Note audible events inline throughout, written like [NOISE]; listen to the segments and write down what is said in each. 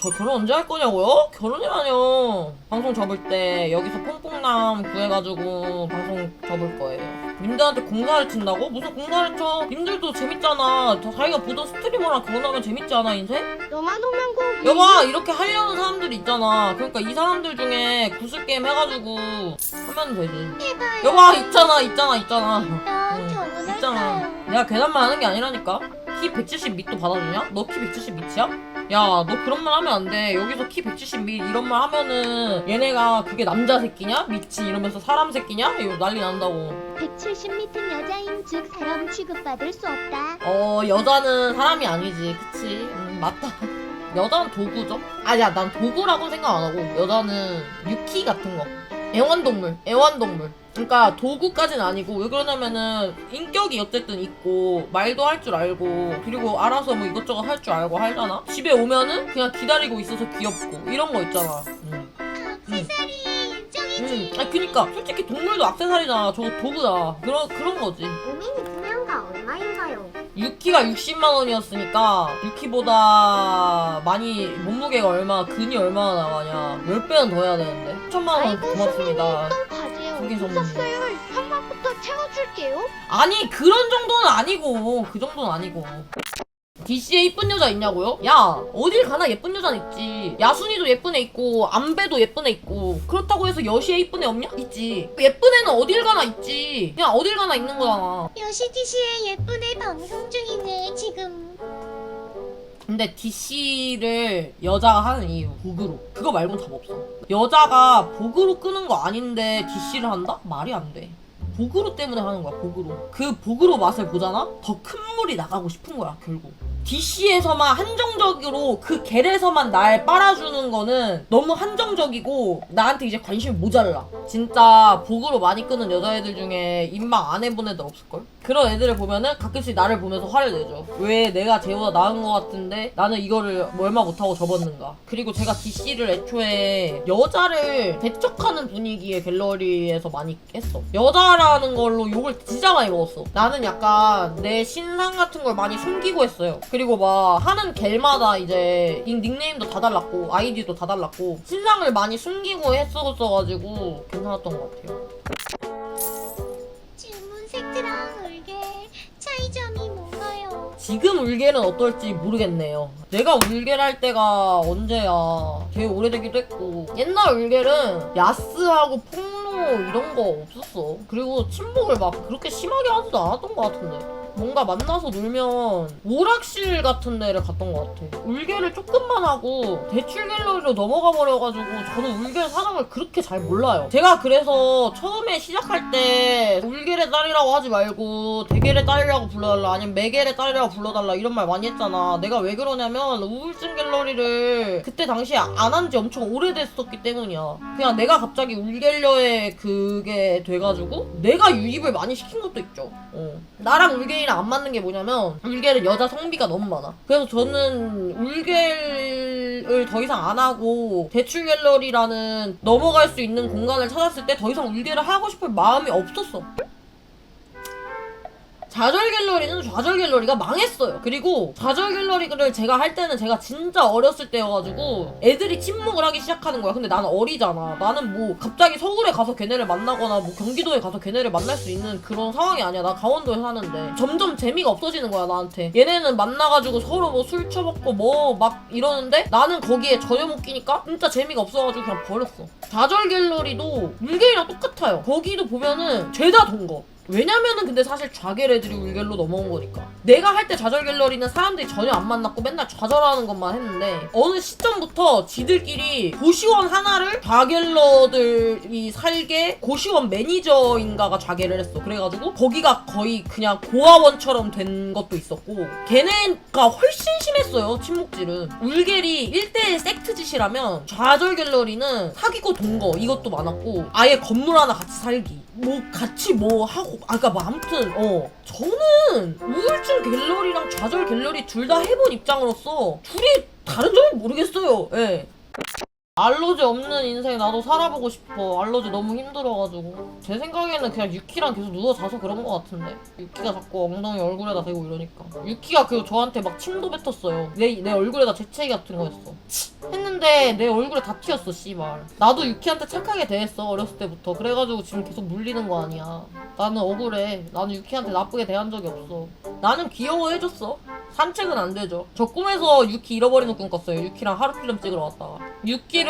저 결혼 언제 할 거냐고요? 결혼이라뇨. 방송 접을 때 여기서 뽕뽕남 구해가지고 방송 접을 거예요. 님들한테 공사를 친다고? 무슨 공사를 쳐? 님들도 재밌잖아. 다 자기가 보던 스트리머랑 결혼하면 재밌지 않아 인생? 너만 오면 고 여봐 이렇게 하려는 사람들이 있잖아. 그러니까 이 사람들 중에 구슬 게임 해가지고 하면 되지. 여봐 있잖아 있잖아 있잖아. 결혼할 있잖아. 거야. 내가 계산만 하는 게 아니라니까. 키 170 밑도 받아주냐? 너 키 170 밑이야? 야, 너 그런 말 하면 안 돼. 여기서 키 170밑 이런 말 하면은 얘네가 그게 남자 새끼냐? 미치 이러면서 사람 새끼냐? 이거 난리 난다고. 170m는 여자인 즉 사람 취급받을 수 없다. 어, 여자는 사람이 아니지. 그치? 음, 맞다. [LAUGHS] 여자는 도구죠? 아니야, 난 도구라고 생각 안 하고 여자는 유키 같은 거. 애완동물, 애완동물. 그러니까 도구까지는 아니고 왜 그러냐면은 인격이 어쨌든 있고 말도 할 줄 알고 그리고 알아서 뭐 이것저것 할 줄 알고 하잖아. 집에 오면은 그냥 기다리고 있어서 귀엽고 이런 거 있잖아. 음. 액세서리 일종이지. 음. 아 그니까 솔직히 동물도 악세사리잖아. 저거 도구다. 그런 그런 거지. 얼마인가요? 유키가 60만 원이었으니까 유키보다 많이 몸무게가 얼마 근이 얼마나 나가냐 10배는 더 해야 되는데 3천만 원 아이고, 고맙습니다 어떤 과제요? 생긴 선물. 없었어요. 한번부터 채워줄게요. 아니 그런 정도는 아니고 그 정도는 아니고 DC에 이쁜 여자 있냐고요? 야 어딜 가나 예쁜 여자는 있지 야순이도 예쁜 애 있고 안배도 예쁜 애 있고 그렇다고 해서 여시에 이쁜 애 없냐? 있지 예쁜 애는 어딜 가나 있지 그냥 어딜 가나 있는 거잖아 여시디시의 예쁜 애 방송 중이네 지금. 근데 DC를 여자가 하는 이유 복으로 그거 말고는 답 없어 여자가 복으로 끄는 거 아닌데 DC를 한다? 말이 안돼 복으로 때문에 하는 거야 복으로 그 복으로 맛을 보잖아? 더 큰 물이 나가고 싶은 거야 결국 DC에서만 한정적으로 그 겔에서만 날 빨아주는 거는 너무 한정적이고 나한테 이제 관심이 모자라 진짜 복으로 많이 끄는 여자애들 중에 입막 안 해본 애들 없을걸? 그런 애들을 보면은 가끔씩 나를 보면서 화를 내죠. 왜 내가 쟤보다 나은 것 같은데 나는 이거를 얼마 못하고 접었는가. 그리고 제가 DC를 애초에 여자를 배척하는 분위기의 갤러리에서 많이 했어. 여자라는 걸로 욕을 진짜 많이 먹었어. 나는 약간 내 신상 같은 걸 많이 숨기고 했어요. 그리고 막 하는 갤마다 이제 닉- 닉네임도 다 달랐고 아이디도 다 달랐고 신상을 많이 숨기고 했었어가지고 괜찮았던 것 같아요 지금 울겔은 어떨지 모르겠네요. 내가 울겔 할 때가 언제야. 되게 오래되기도 했고. 옛날 울겔은 야스하고 폭로 이런 거 없었어. 그리고 침묵을 막 그렇게 심하게 하지도 않았던 것 같은데. 뭔가 만나서 놀면 오락실 같은 데를 갔던 것 같아. 울겔을 조금만 하고 대출 갤러리로 넘어가 버려가지고 저는 울겔 사정을 그렇게 잘 몰라요. 제가 그래서 처음에 시작할 때 울겔의 딸이라고 하지 말고 대겔의 딸이라고 불러달라 아니면 매겔의 딸이라고 불러달라 이런 말 많이 했잖아. 내가 왜 그러냐면 우울증 갤러리를 그때 당시에 안 한 지 엄청 오래됐었기 때문이야. 그냥 내가 갑자기 울겔러에 그게 돼가지고 내가 유입을 많이 시킨 것도 있죠. 어. 나랑 울겔이 랑 안 맞는 게 뭐냐면 울겔은 여자 성비가 너무 많아. 그래서 저는 울겔을 더 이상 안 하고 대출 갤러리라는 넘어갈 수 있는 공간을 찾았을 때 더 이상 울겔을 하고 싶을 마음이 없었어. 좌절 갤러리는 좌절 갤러리가 망했어요. 그리고 좌절 갤러리를 제가 할 때는 제가 진짜 어렸을 때여가지고 애들이 침묵을 하기 시작하는 거야. 근데 나는 어리잖아. 나는 뭐 갑자기 서울에 가서 걔네를 만나거나 뭐 경기도에 가서 걔네를 만날 수 있는 그런 상황이 아니야. 나 강원도에 사는데 점점 재미가 없어지는 거야 나한테. 얘네는 만나가지고 서로 뭐 술 처먹고 뭐 막 이러는데 나는 거기에 전혀 못 끼니까 진짜 재미가 없어가지고 그냥 버렸어. 좌절 갤러리도 물개이랑 똑같아요. 거기도 보면은 죄다 동거. 왜냐면은 근데 사실 좌겔 애들이 울겔로 넘어온 거니까. 내가 할 때 좌절 갤러리는 사람들이 전혀 안 만났고 맨날 좌절하는 것만 했는데 어느 시점부터 지들끼리 고시원 하나를 좌갤러들이 살게 고시원 매니저인가가 좌겔을 했어. 그래가지고 거기가 거의 그냥 고아원처럼 된 것도 있었고 걔네가 훨씬 심했어요 침묵질은. 울겔이 1대1 섹트 짓이라면 좌절 갤러리는 사귀고 동거 이것도 많았고 아예 건물 하나 같이 살기. 뭐 같이 뭐 하고 아까 뭐 아무튼 어. 저는 우울증 갤러리랑 좌절 갤러리 둘 다 해본 입장으로서 둘이 다른 점을 모르겠어요. 예 알러지 없는 인생 나도 살아보고 싶어. 알러지 너무 힘들어가지고. 제 생각에는 그냥 유키랑 계속 누워 자서 그런 것 같은데. 유키가 자꾸 엉덩이 얼굴에다 대고 이러니까. 유키가 그 저한테 막 침도 뱉었어요. 내, 내 얼굴에다 재채기 같은 거 했어. 치! 했는데 내 얼굴에 다 튀었어, 씨발. 나도 유키한테 착하게 대했어, 어렸을 때부터. 그래가지고 지금 계속 물리는 거 아니야. 나는 억울해. 나는 유키한테 나쁘게 대한 적이 없어. 나는 귀여워해줬어. 산책은 안 되죠. 저 꿈에서 유키 잃어버리는 꿈 꿨어요. 유키랑 하루 필름 찍으러 갔다가. 유키를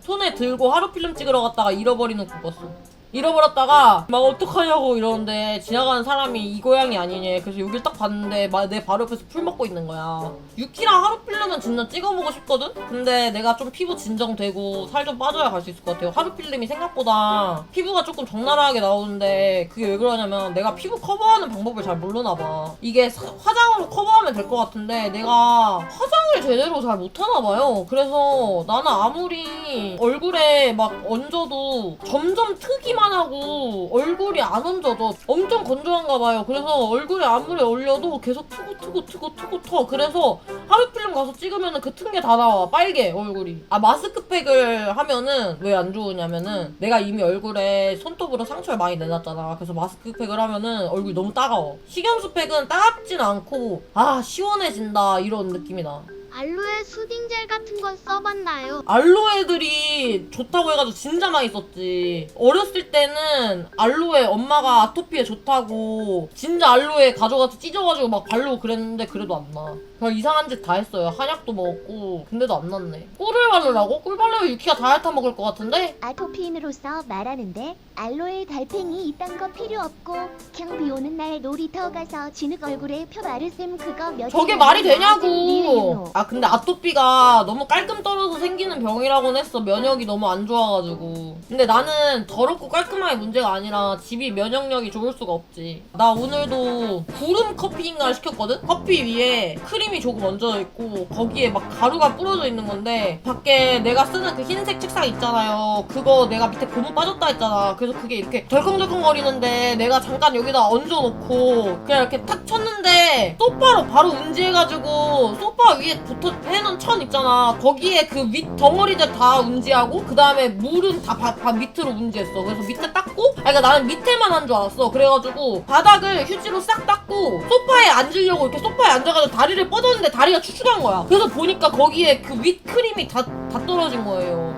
손에 들고 하루 필름 찍으러 갔다가 잃어버리는 꿈 꿨어. 잃어버렸다가 막 어떡하냐고 이러는데 지나가는 사람이 이 고양이 아니냐 그래서 여길 딱 봤는데 마- 내 바로 옆에서 풀 먹고 있는 거야. 유키랑 하루 필름은 진짜 찍어보고 싶거든? 근데 내가 좀 피부 진정되고 살 좀 빠져야 갈 수 있을 것 같아요. 하루 필름이 생각보다 피부가 조금 적나라하게 나오는데 그게 왜 그러냐면 내가 피부 커버하는 방법을 잘 모르나 봐. 이게 사- 화장으로 커버하면 될 것 같은데 내가 화장을 제대로 잘 못하나 봐요. 그래서 나는 아무리 얼굴에 막 얹어도 점점 트 기만 하고 얼굴이 안 얹어져 엄청 건조한가 봐요 그래서 얼굴에 아무리 올려도 계속 트고 트고 트고 트고 터 그래서 하루 필름 가서 찍으면 그 튼 게 다 나와 빨개 얼굴이 아 마스크팩을 하면은 왜 안 좋으냐면은 내가 이미 얼굴에 손톱으로 상처를 많이 내놨잖아 그래서 마스크팩을 하면은 얼굴이 너무 따가워 식염수팩은 따갑진 않고 아 시원해진다 이런 느낌이 나 알로에 수딩젤 같은 건 써봤나요? 알로에들이 좋다고 해가지고 진짜 많이 썼지. 어렸을 때는 알로에 엄마가 아토피에 좋다고 진짜 알로에 가져가서 찢어가지고 막 바르고 그랬는데 그래도 안 나. 그냥 이상한 짓 다 했어요. 한약도 먹었고 근데도 안 났네. 꿀을 바르라고? 꿀 바르면 유키가 다이어트 먹을 것 같은데? 아토피인으로서 말하는데 알로에 달팽이 이딴 거 필요 없고 그냥 비 오는 날 놀이터 가서 진흙 얼굴에 펴 바르셈 그거 몇 저게 일 말이 되냐고! 아 근데 아토피가 너무 깔끔 떨어서 생기는 병이라곤 했어. 면역이 너무 안 좋아가지고. 근데 나는 더럽고 깔끔하게 문제가 아니라 집이 면역력이 좋을 수가 없지. 나 오늘도 구름 커피인가 시켰거든? 커피 위에 크림이 조금 얹어져 있고 거기에 막 가루가 뿌려져 있는 건데 밖에 내가 쓰는 그 흰색 책상 있잖아요. 그거 내가 밑에 고무 빠졌다 했잖아. 그래서 그게 이렇게 덜컹덜컹거리는데 내가 잠깐 여기다 얹어놓고 그냥 이렇게 탁 쳤는데 소파로 바로 운지해가지고 소파 위에 붙어 해놓은 천 있잖아. 거기에 그 밑 덩어리들 다 운지하고 그 다음에 물은 다 바, 바 밑으로 운지했어. 그래서 밑에 닦고 아니 그러니까 나는 밑에만 한 줄 알았어. 그래가지고 바닥을 휴지로 싹 닦고 소파에 앉으려고 이렇게 소파에 앉아가지고 다리를 뻗었는데 다리가 축축한 거야. 그래서 보니까 거기에 그 윗 크림이 다, 다 떨어진 거예요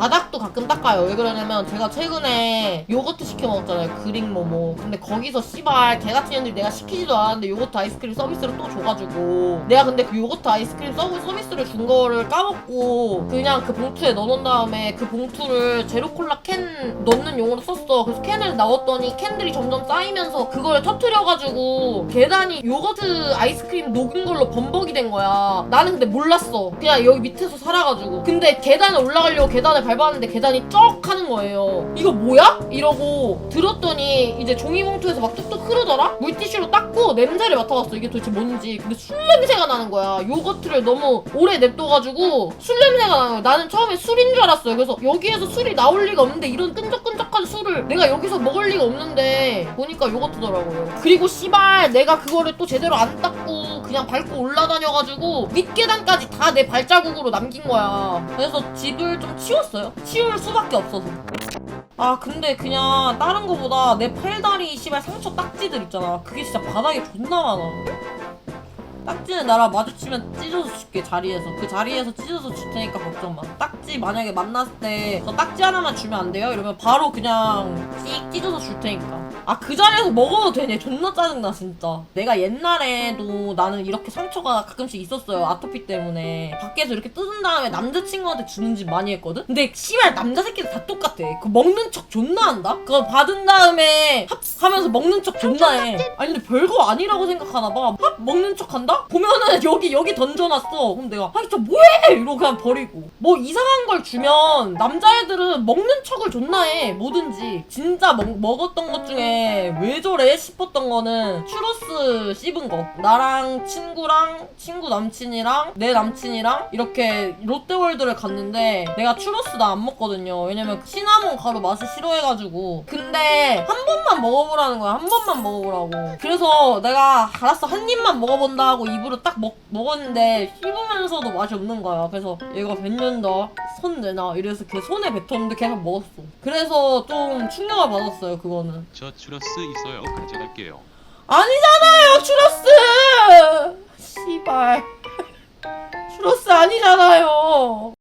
바닥도 가끔 닦아요. 왜 그러냐면 제가 최근에 요거트 시켜 먹었잖아요. 그릭 모모. 근데 거기서 씨발 개 같은 년들이 내가 시키지도 않았는데 요거트 아이스크림 서비스를 또 줘가지고 내가 근데 그 요거트 아이스크림 서브 서비스를 준 거를 까먹고 그냥 그 봉투에 넣어놓은 다음에 그 봉투를 제로콜라 캔 넣는 용으로 썼어. 그래서 캔을 넣었더니 캔들이 점점 쌓이면서 그걸 터트려가지고 계단이 요거트 아이스크림 녹은 걸로 범벅이 된 거야. 나는 근데 몰랐어. 그냥 여기 밑에서 살아가지고. 근데 계단에 올라가려고 계단을 밟았는데 계단이 쩍 하는 거예요. 이거 뭐야? 이러고 들었더니 이제 종이봉투에서 막 뚝뚝 흐르더라? 물티슈로 닦고 냄새를 맡아봤어. 이게 도대체 뭔지. 근데 술 냄새가 나는 거야. 요거트를 너무 오래 냅둬가지고 술 냄새가 나는 거야. 나는 처음에 술인 줄 알았어요. 그래서 여기에서 술이 나올 리가 없는데 이런 끈적끈적한 술을 내가 여기서 먹을 리가 없는데 보니까 요거트더라고요. 그리고 씨발 내가 그거를 또 제대로 안 닦고 그냥 밟고 올라다녀가지고 밑계단까지 다 내 발자국으로 남긴 거야. 그래서 집을 좀 치웠어요. 치울 수밖에 없어서. 아 근데 그냥 다른 거보다 내 팔다리 씨발 상처 딱지들 있잖아. 그게 진짜 바닥에 존나 많아. 딱지는 나랑 마주치면 찢어서 줄게 자리에서 그 자리에서 찢어서 줄 테니까 걱정 마 딱지 만약에 만났을 때 저 딱지 하나만 주면 안 돼요? 이러면 바로 그냥 씩 찢어서 줄 테니까 아 그 자리에서 먹어도 되네 존나 짜증나 진짜 내가 옛날에도 나는 이렇게 상처가 가끔씩 있었어요 아토피 때문에 밖에서 이렇게 뜯은 다음에 남자친구한테 주는 집 많이 했거든? 근데 씨발 남자 새끼들 다 똑같아 그 먹는 척 존나 한다? 그거 받은 다음에 합 하면서 먹는 척 존나 해 아니 근데 별거 아니라고 생각하나 봐합 먹는 척 한다? 보면은 여기 여기 던져놨어. 그럼 내가 아니 저 뭐해? 이러고 그냥 버리고. 뭐 이상한 걸 주면 남자애들은 먹는 척을 존나 해 뭐든지. 진짜 먹, 먹었던 것 중에 왜 저래 싶었던 거는 추로스 씹은 거. 나랑 친구랑 친구 남친이랑 내 남친이랑 이렇게 롯데월드를 갔는데 내가 추로스 나 안 먹거든요. 왜냐면 시나몬 가루 맛을 싫어해가지고. 근데 한 번만 먹어보라는 거야. 한 번만 먹어보라고. 그래서 내가 알았어. 한 입만 먹어본다 하고 입으로 딱 먹, 먹었는데 씹으면서도 맛이 없는 거야. 그래서 얘가 더손 내놔. 이래서 걔 손에 뱉었는데 걔는 먹었어. 그래서 좀 충격을 받았어요 그거는. 저 추러스 있어요. 가져갈게요. 아니잖아요 추러스! 씨발. [LAUGHS] 추러스 아니잖아요